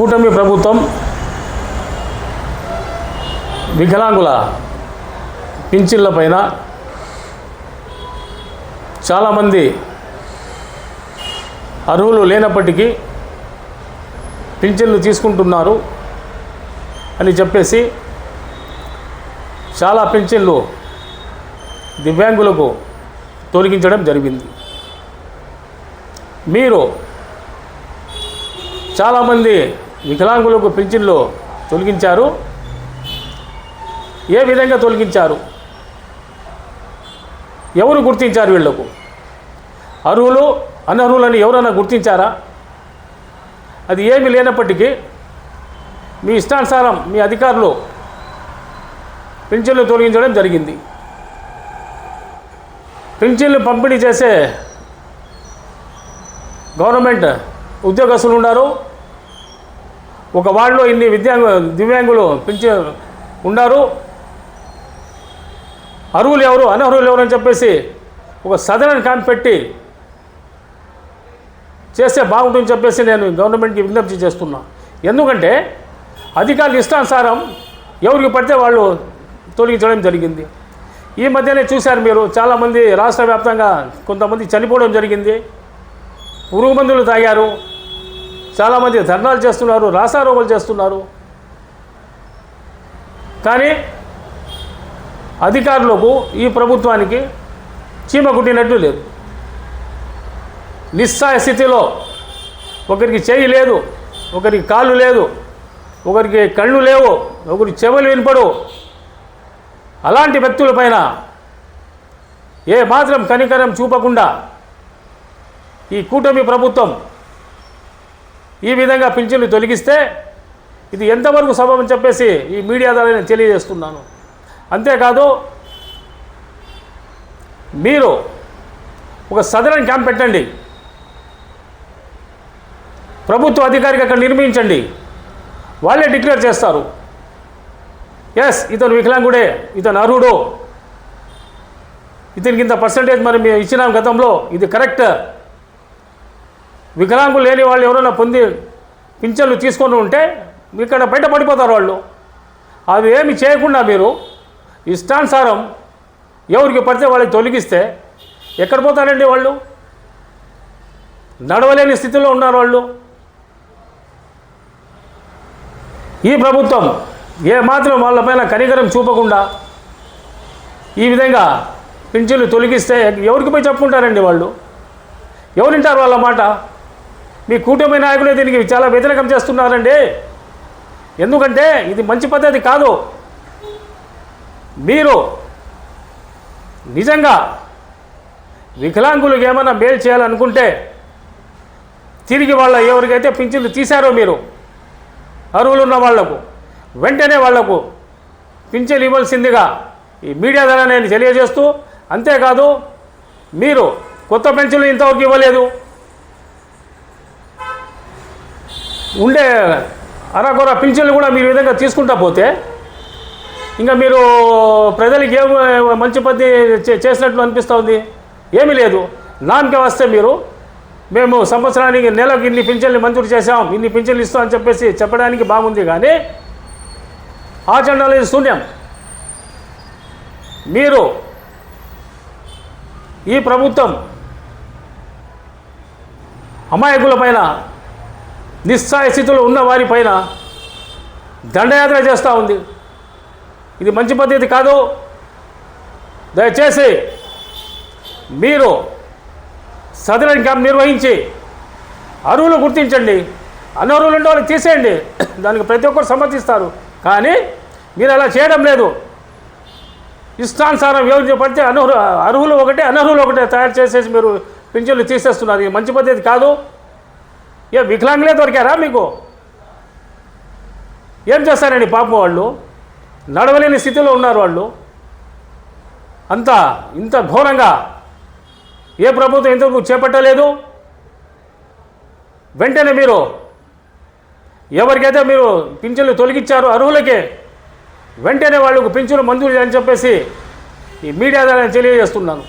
కూటమి ప్రభుత్వం వికలాంగుల పింఛన్ల పైన చాలామంది అర్హులు లేనప్పటికీ పింఛన్లు తీసుకుంటున్నారు అని చెప్పేసి చాలా పింఛన్లు దివ్యాంగులకు తొలగించడం జరిగింది. మీరు చాలామంది వికలాంగులకు పింఛన్లు తొలగించారు. ఏ విధంగా తొలగించారు? ఎవరు గుర్తించారు వీళ్ళకు అర్హులు అనర్హులని ఎవరైనా గుర్తించారా? అది ఏమి లేనప్పటికీ మీ ఇష్టానుసారం మీ అధికారులు పింఛన్లు తొలగించడం జరిగింది. పింఛన్లు పంపిణీ చేసే గవర్నమెంట్ ఉద్యోగస్తులు ఉన్నారు. ఒక వార్డులో ఇన్ని విద్యాంగు దివ్యాంగులు పెంచే ఉన్నారు. అర్హులు ఎవరు? అనర్హులు ఎవరు అని చెప్పేసి ఒక సదరన్ క్యాంప్ పెట్టి చేస్తే బాగుంటుందని చెప్పేసి నేను గవర్నమెంట్కి విజ్ఞప్తి చేస్తున్నా. ఎందుకంటే అధికారులు ఇష్టానుసారం ఎవరికి పడితే వాళ్ళు తొలగించడం జరిగింది. ఈ మధ్యనే చూశారు మీరు చాలామంది రాష్ట్ర వ్యాప్తంగా కొంతమంది చనిపోవడం జరిగింది. పురుగు మందులు తాగారు. చాలామంది ధర్నాలు చేస్తున్నారు రాసారోగులు చేస్తున్నారు. కానీ అధికారులకు ఈ ప్రభుత్వానికి చీమ కుట్టినట్టు లేదు. నిస్సాయ స్థితిలో ఒకరికి చేయి లేదు ఒకరికి కాళ్ళు లేదు ఒకరికి కళ్ళు లేవు ఒకరికి చెవులు వినపడు అలాంటి వ్యక్తులపైన ఏ మాత్రం కనికరం చూపకుండా ఈ కూటమి ప్రభుత్వం ఈ విధంగా పింఛన్లు తొలగిస్తే ఇది ఎంతవరకు సబబని చెప్పేసి ఈ మీడియా ద్వారా నేను తెలియజేస్తున్నాను. అంతేకాదు మీరు ఒక సదరన్ క్యాంప్ పెట్టండి. ప్రభుత్వ అధికారికి అక్కడ నిర్మించండి. వాళ్ళే డిక్లేర్ చేస్తారు. ఎస్ ఇతను వికలాంగుడే ఇతను అర్హుడు. ఇతనికి ఇంత పర్సంటేజ్ మరి మేము ఇచ్చినాం గతంలో ఇది కరెక్ట్ వికలాంగులు లేని వాళ్ళు ఎవరైనా పొంది పింఛన్లు తీసుకొని ఉంటే ఇక్కడ బయట పడిపోతారు వాళ్ళు. అది ఏమి చేయకుండా మీరు ఇష్టానుసారం ఎవరికి పడితే వాళ్ళకి తొలగిస్తే ఎక్కడ పోతారండి వాళ్ళు? నడవలేని స్థితిలో ఉన్నారు వాళ్ళు. ఈ ప్రభుత్వం ఏ మాత్రం వాళ్ళపైన కనికరం చూపకుండా ఈ విధంగా పింఛన్లు తొలగిస్తే ఎవరికి పోయి చెప్పుకుంటారండి వాళ్ళు? ఎవరింటారు వాళ్ళ మాట? మీ కూటమి నాయకులే దీనికి చాలా వ్యతిరేకం చేస్తున్నారండి. ఎందుకంటే ఇది మంచి పద్ధతి కాదు. మీరు నిజంగా వికలాంగులకు ఏమైనా మేలు చేయాలనుకుంటే తిరిగి వాళ్ళ ఎవరికైతే పింఛన్లు తీశారో మీరు అరువులు ఉన్న వాళ్ళకు వెంటనే వాళ్ళకు పింఛన్లు ఇవ్వాల్సిందిగా ఈ మీడియా ద్వారా నేను తెలియజేస్తూ అంతేకాదు మీరు కొత్త పెన్షన్లు ఇంతవరకు ఇవ్వలేదు. ఉండే అరకొర పింఛన్లు కూడా మీరు విధంగా తీసుకుంటా పోతే ఇంకా మీరు ప్రజలకి ఏ మంచి పద్ధతి చే- చేసినట్లు అనిపిస్తుంది ఏమీ లేదు. నామకే వస్తే మీరు మేము సంవత్సరానికి నెలకు ఇన్ని పింఛన్లు మంజూరు చేసాం ఇన్ని పింఛన్లు ఇస్తాం అని చెప్పేసి చెప్పడానికి బాగుంది కానీ ఆచరణలో ఇది శూన్యం. మీరు ఈ ప్రభుత్వం అమాయకుల పైన నిస్సాయ స్థితిలో ఉన్న వారిపైన దండయాత్ర చేస్తూ ఉంది. ఇది మంచి పద్ధతి కాదు. దయచేసి మీరు సదరన్ క్యాంప్ నిర్వహించి అరువులు గుర్తించండి. అనర్హులు ఉంటే వాళ్ళకి తీసేయండి. దానికి ప్రతి ఒక్కరు సమర్థిస్తారు కానీ మీరు అలా చేయడం లేదు. ఇష్టానుసారం ఎవరు పడితే అనర్హు అర్హులు ఒకటే అనర్హులు ఒకటే తయారు చేసేసి మీరు పింఛన్లు తీసేస్తున్నారు. ఇది మంచి పద్ధతి కాదు. ఏ వికలాంగులే దొరికారా మీకు? ఏం చేస్తారండి పాపం వాళ్ళు? నడవలేని స్థితిలో ఉన్నారు వాళ్ళు. అంత ఇంత ఘోరంగా ఏ ప్రభుత్వం ఇంతవరకు చేపట్టలేదు? వెంటనే మీరు ఎవరికైతే మీరు పింఛన్లు తొలగించారో అర్హులకే వెంటనే వాళ్ళకు పింఛను మంజూరు అని చెప్పేసి ఈ మీడియా ద్వారా తెలియజేస్తున్నాను.